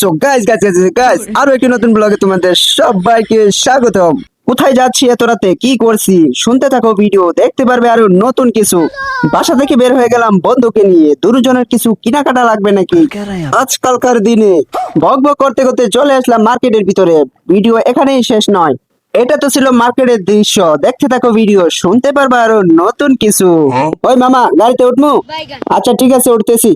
So guys guys guys guys আরও একটি নতুন ব্লগে তোমাদের সবাইকে স্বাগতম। কোথায় যাচ্ছি এত রাতে? কি করছি? শুনতে থাকো ভিডিও দেখতে পারবে আরও নতুন কিছু। বাসা থেকে বের হয়ে গেলাম বন্ধুকে নিয়ে। দুজনের কিছু কেনাকাটা লাগবে নাকি? আজকালকার দিনে। বক বক করতে করতে চলে আসলাম মার্কেটের ভিতরে। ভিডিও এখানেই শেষ নয়। এটা তো ছিল মার্কেটের দৃশ্য। দেখতে থাকো ভিডিও শুনতে পারবে আরও নতুন কিছু। ওই মামা গাড়িতে উঠমু? আচ্ছা ঠিক আছে উঠতেছি।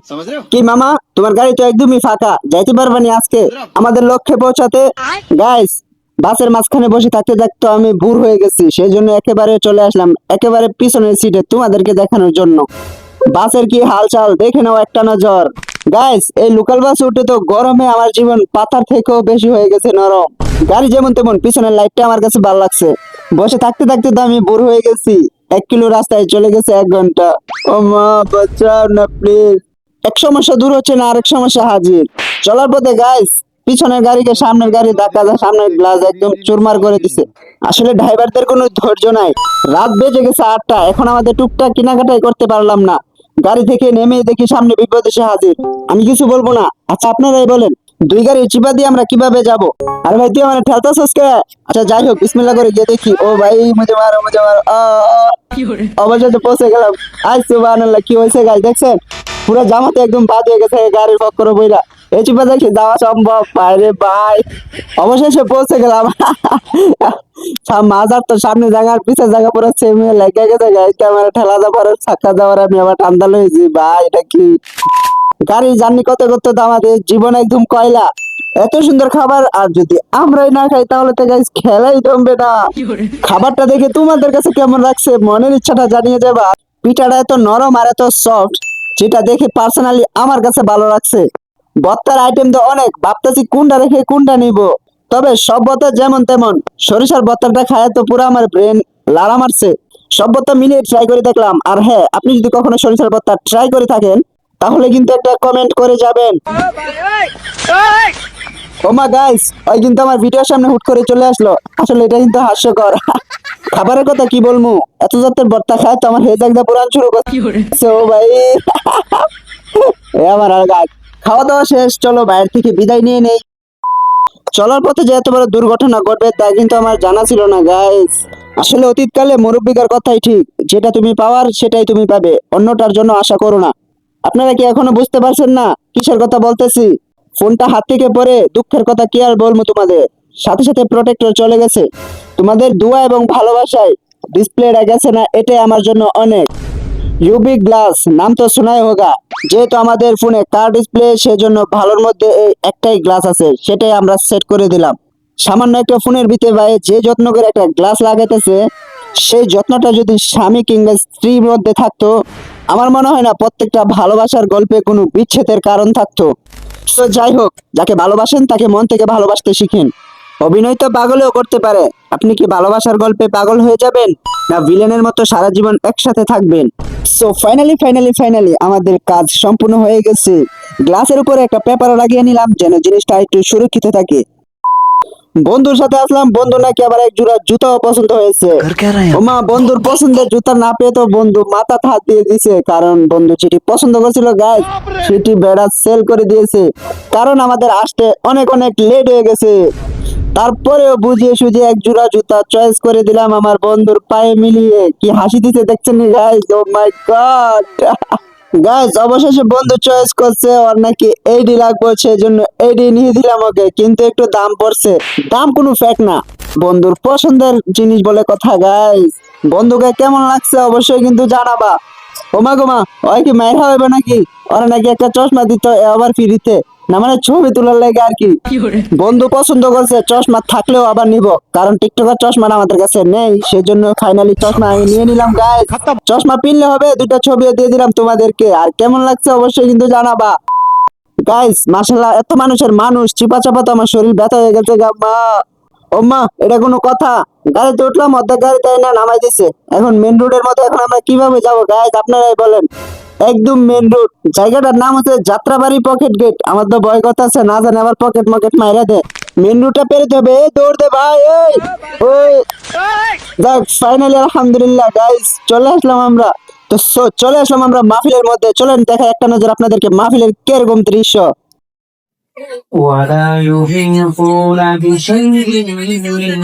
কি মামা তোমার গাড়ি তো একদমই ফাঁকা যাইতে পারবানি আজকে? আমাদের লক্ষ্যে পৌঁছাতে। গাইস বাসের মাঝখানে বসে থাকতে থাকতে আমি বুর হয়ে গেছি সেই জন্য একেবারে চলে আসলাম একেবারে পিছনের সিটে তোমাদেরকে দেখানোর জন্য। বাসের কি হালচাল দেখে নাও একটা নজর। গাইস এই লোকাল বাস উঠে তো গরমে আমার জীবন পাতার থেকেও বেশি হয়ে গেছে নরম। গাড়ি যেমন তেমন, পিছনের লাইটটা আমার কাছে ভালো লাগছে। বসে থাকতে থাকতে তো আমি বোর হয়ে গেছি। এক কিলো রাস্তায় চলে গেছে এক ঘণ্টা। ও মা, বাঁচাও না প্লিজ এক সমস্যা দূর হচ্ছে না, আরেক সমস্যা হাজির। চলার পথে গাইস পিছনের গাড়িকে সামনের গাড়ি ধাক্কা দেয় সামনের গ্লাস একদম চুরমার করে দিছে। আসলে ড্রাইভারদের কোনো ধৈর্য নাই। রাত বেজে গেছে আটটা এখন আমাদের টুকটাক কেনাকাটাই করতে পারলাম না। গাড়ি থেকে নেমে দেখি সামনে বিপদ এসে হাজির। আমি কিছু বলব না। আচ্ছা আপনারাই বলেন দুই গাড়ি চিপা দিয়ে আমরা কীভাবে যাব? আরে ভাই তুই আমার ঠেলতা সসকে আচ্ছা যাই হোক বিসমিল্লা করে গিয়ে দেখি। ও ভাই মুঝে মারো মুঝে মারো। অবশেষে পৌঁছে গেলাম। আজ সুবহানাল্লাহ কি হয়েছে গাই দেখছেন? পুরো জামাতে একদম বাদ হয়ে গেছে গাড়ির করো বইরা। এই চিপা দেখি যাওয়া সম্ভব। বাইরে ভাই অবশেষে পৌঁছে গেলাম। মাজার তো সামনে জায়গা আর পিছের জায়গা পুরো সেমে লেগে গেছে গাই ক্যামেরা ঠেলা যাবার ছাক্কা যাওয়ার আমি আবার ঠান্ডা লয়েছি ভাই এটা কি? গাড়ি জার্নি করতে করতে তো আমাদের জীবন একদম কয়লা। এত সুন্দর খাবার আর যদি আমরাই না খাই তাহলে তো গাইস খেলাই জমবে না। খাবারটা দেখে তোমাদের কাছে কেমন লাগছে? মনের ইচ্ছাটা জানিয়ে যাবা পিঠাটা এত নরম আর এত সফট যেটা দেখে পার্সোনালি আমার কাছে ভালো লাগছে। বত্তার আইটেম তো অনেক ভাবতেছি কোনটা রেখে কোনটা নিব। তবে সব বত্তা যেমন তেমন সরিষার বত্তাটা খায় তো পুরো আমার ব্রেন লাড়া মারছে। সব বত্তা মিলিয়ে ট্রাই করে দেখলাম আর হ্যাঁ আপনি যদি কখনো সরিষার বত্তা ট্রাই করে থাকেন তাহলে কিন্তু একটা কমেন্ট করে যাবেন। ওমা গাইস ওই কিন্তু আমার ভিডিওর সামনে হুট করে চলে আসলো। আসলে এটা কিন্তু হাস্যকর। খাবারের কথা কি বলব এত জাতের ভর্তা খায় তো আমার হেজ একদম পুরান শুরু করছে। ও ভাই এ আমার আর গাছ খাওয়া দাওয়া শেষ, চলো বাইরে থেকে বিদায় নিয়ে নেই। চলার পথে যে এত বড় দুর্ঘটনা ঘটবে তা কিন্তু আমার জানা ছিল না গাইস আসলে অতীতকালে মুরব্বিকার কথাই ঠিক, যেটা তুমি পাওয়ার সেটাই তুমি পাবে, অন্যটার জন্য আশা করো না। আপনারা কি এখনও বুঝতে পারছেন না কিসের কথা বলতেছি? ফোনটা হাত থেকে পরে দুঃখের কথা কি আর বলব তোমাদের? সাথে সাথে প্রোটেক্টর চলে গেছে। তোমাদের দোয়া এবং ভালোবাসায় ডিসপ্লেটা গেছে না, এটাই আমার জন্য অনেক। ইউবি গ্লাস, নাম তো শোনাই হোগা। যেহেতু আমাদের ফোনে কার ডিসপ্লে, সেজন্য ভালোর মধ্যে একটাই গ্লাস আছে, সেটাই আমরা সেট করে দিলাম। সামান্য একটা ফোনের ভিতরে ভাই, যে যত্ন করে একটা গ্লাস লাগাইতেছে, সেই যত্নটা যদি স্বামী কিংবা স্ত্রীর মধ্যে থাকতো, আমার মনে হয় না প্রত্যেকটা ভালোবাসার গল্পে কোনো বিচ্ছেদের কারণ থাকতো। তো যাই হোক, যাকে ভালোবাসেন তাকে মন থেকে ভালোবাসতে শিখেন। অভিনয় তো পাগলেও করতে পারে। আপনি কি ভালোবাসার গল্পে পাগল হয়ে যাবেন? না ভিলেনের মতো সারা জীবন একসাথে থাকবেন? সো ফাইনালি ফাইনালি ফাইনালি আমাদের কাজ সম্পূর্ণ হয়ে গেছে। গ্লাসের উপরে একটা পেপার লাগিয়ে নিলাম যেন জিনিসটা একটু সুরক্ষিত থাকে। বন্ধুর সাথে আসলাম বন্ধু নাকি আবার এক জোড়া জুতাও পছন্দ হয়েছে। ওমা বন্ধুর পছন্দের জুতা না পেয়ে তো বন্ধু মাথা হাত দিয়ে দিছে কারণ বন্ধু সেটি পছন্দ করছিল গাছ সেটি বেড়া সেল করে দিয়েছে। কারণ আমাদের আসতে অনেক অনেক লেট হয়ে গেছে। তারপরেও বুঝিয়ে সুঝিয়ে এক জোড়া জুতা চয়েস করে দিলাম আমার বন্ধুর পায়ে মিলিয়ে। কি হাসি দিতে দেখছেন guys oh my god guys অবশেষে বন্ধু চয়েস করছে, ওর নাকি এইডি লাগবে, সেজন্য এইডি নিয়ে দিলাম ওকে, কিন্তু একটু দাম পড়ছে। দাম কোনো ফ্যাক না। বন্ধুর পছন্দের জিনিস বলে কথা গাইজ বন্ধুকে কেমন লাগছে অবশ্যই কিন্তু জানাবা। ওমা গোমা ওই কি মায়ের হবে নাকি? ওরা নাকি একটা চশমা দিত আবার ফ্রিতে না মানে ছবি তোলার লেগে আর কি। বন্ধু পছন্দ করছে চশমা থাকলেও আবার নিব। কারণ টিকটকের চশমা আমাদের কাছে নেই সেজন্য ফাইনালি চশমা আমি নিয়ে নিলাম গায়ে চশমা পিনলে হবে দুটো ছবিও দিয়ে দিলাম তোমাদেরকে। আর কেমন লাগছে অবশ্যই কিন্তু জানাবা। গাইস মাশাল্লাহ এত মানুষের মানুষ চিপা চাপা তো আমার শরীর ব্যথা হয়ে গেছে গাম্মা। ওম্মা এটা কোনো কথা। গাড়িতে উঠলাম অর্ধেক গাড়িতে না নামাই দিছে। এখন মেন রোডের মতো এখন আমরা কীভাবে যাব গাইস আপনারাই বলেন। একদম মেন রোড জায়গাটার নাম হচ্ছে যাত্রাবাড়ি পকেট গেট আমার তো ভয় কথা আছে না জানে আবার পকেট মকেট মাইরা দে মেন রোডটা পেরোতে হবে এই দৌড় দে ভাই এই ওই যাক ফাইনালি আলহামদুলিল্লাহ গাইস চলে আসলাম আমরা তো so, চলে আসলাম আমরা মাহফিলের মধ্যে চলেন দেখা একটা নজর আপনাদেরকে মাহফিলের কিরকম দৃশ্য ولا يحيطون بشيء من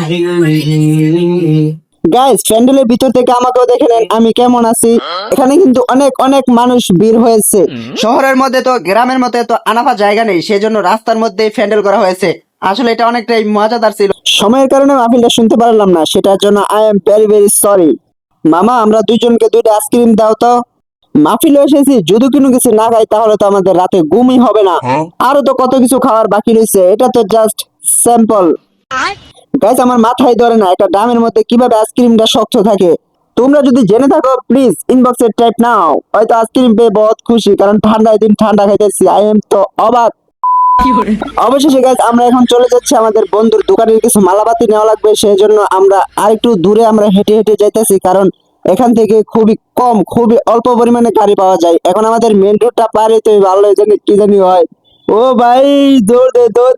علمه গাইস প্যান্ডেলের ভিতর থেকে আমাকেও দেখে নেন আমি কেমন আছি। এখানে কিন্তু অনেক অনেক মানুষ ভিড় হয়েছে। শহরের মধ্যে তো গ্রামের মধ্যে তো আনাফা জায়গা নেই সেজন্য রাস্তার মধ্যে প্যান্ডেল করা হয়েছে। আসলে এটা অনেকটাই মজাদার ছিল। সময়ের কারণে মাহফিলটা শুনতে পারলাম না সেটার জন্য I am very very sorry মামা আমরা দুইজনকে দুইটা আইসক্রিম দাও তো। মাহফিলে এসেছি যদি কোনো কিছু না খাই তাহলে তো আমাদের রাতে ঘুমই হবে না। আরও তো কত কিছু খাওয়ার বাকি রয়েছে এটা তো জাস্ট স্যাম্পল গাইস আমার মাথায় ধরে না একটা ড্রামের মধ্যে কীভাবে আইসক্রিমটা শক্ত থাকে? তোমরা যদি জেনে থাকো প্লিজ ইনবক্সে টাইপ নাও। হয়তো আইসক্রিম পেয়ে বহুত খুশি কারণ ঠান্ডা দিন ঠান্ডা খাইতেছি আই এম তো অবাক। অবশেষে গাইস আমরা এখন চলে যাচ্ছি আমাদের বন্ধুর দোকানের কিছু মালাবাতি নেওয়া লাগবে সেই জন্য আমরা আরেকটু দূরে আমরা হেঁটে হেঁটে যাইতেছি কারণ এখান থেকে খুবই কম খুবই অল্প পরিমাণে গাড়ি পাওয়া যায়। এখন আমাদের মেন রোডটা পার হবে, ভালো জানি কি জানি হয়। ও ভাই দৌড় দে দৌড়।